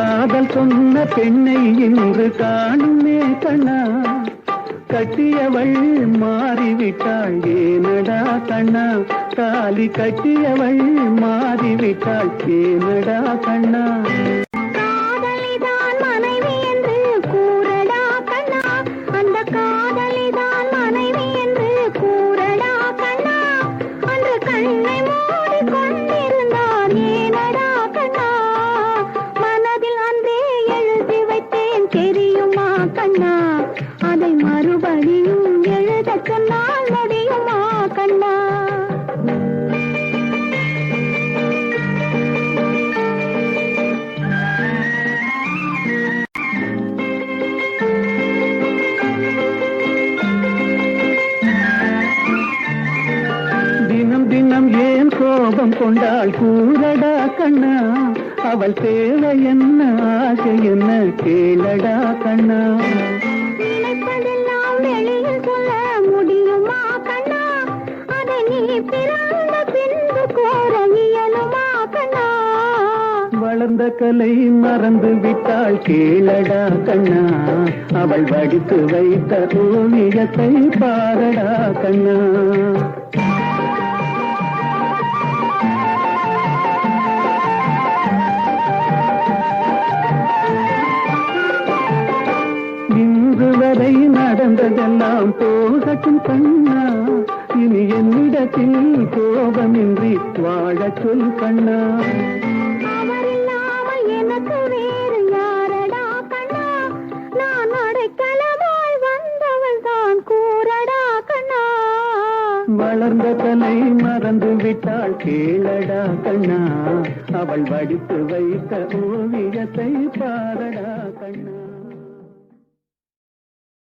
காதல் சொன்ன பெண்ணை இன்று காணுமே கண்ணா கட்டியவள் மாறிவிட்டாள் ஏனடா கண்ணா? தாலி கட்டியவள் மாறிவிட்டாள் ஏனடா கண்ணா? காதலிதான் மனைவி என்று கூறடா கண்ணா? அந்த கோபம் கொண்டாள் கூறடா கண்ணா. அவள் தேவை என்ன ஆசை என்ன கேளடா கண்ணா. வளர்ந்த கலை மறந்து விட்டாள் கேளடா கண்ணா. அவள் வடித்து வைத்த ஓவியத்தை பாரடா கண்ணா. நடந்ததெல்லாம் போகட்டும் கண்ணா. இனி என்னிடத்தில் கோபமின்றி வாழச் சொல் கண்ணா. வளர்ந்த கலை மறந்து விட்டாள் கேளடா கண்ணா. அவள் வடித்து வைத்த ஓவியத்தை பாரடா கண்ணா.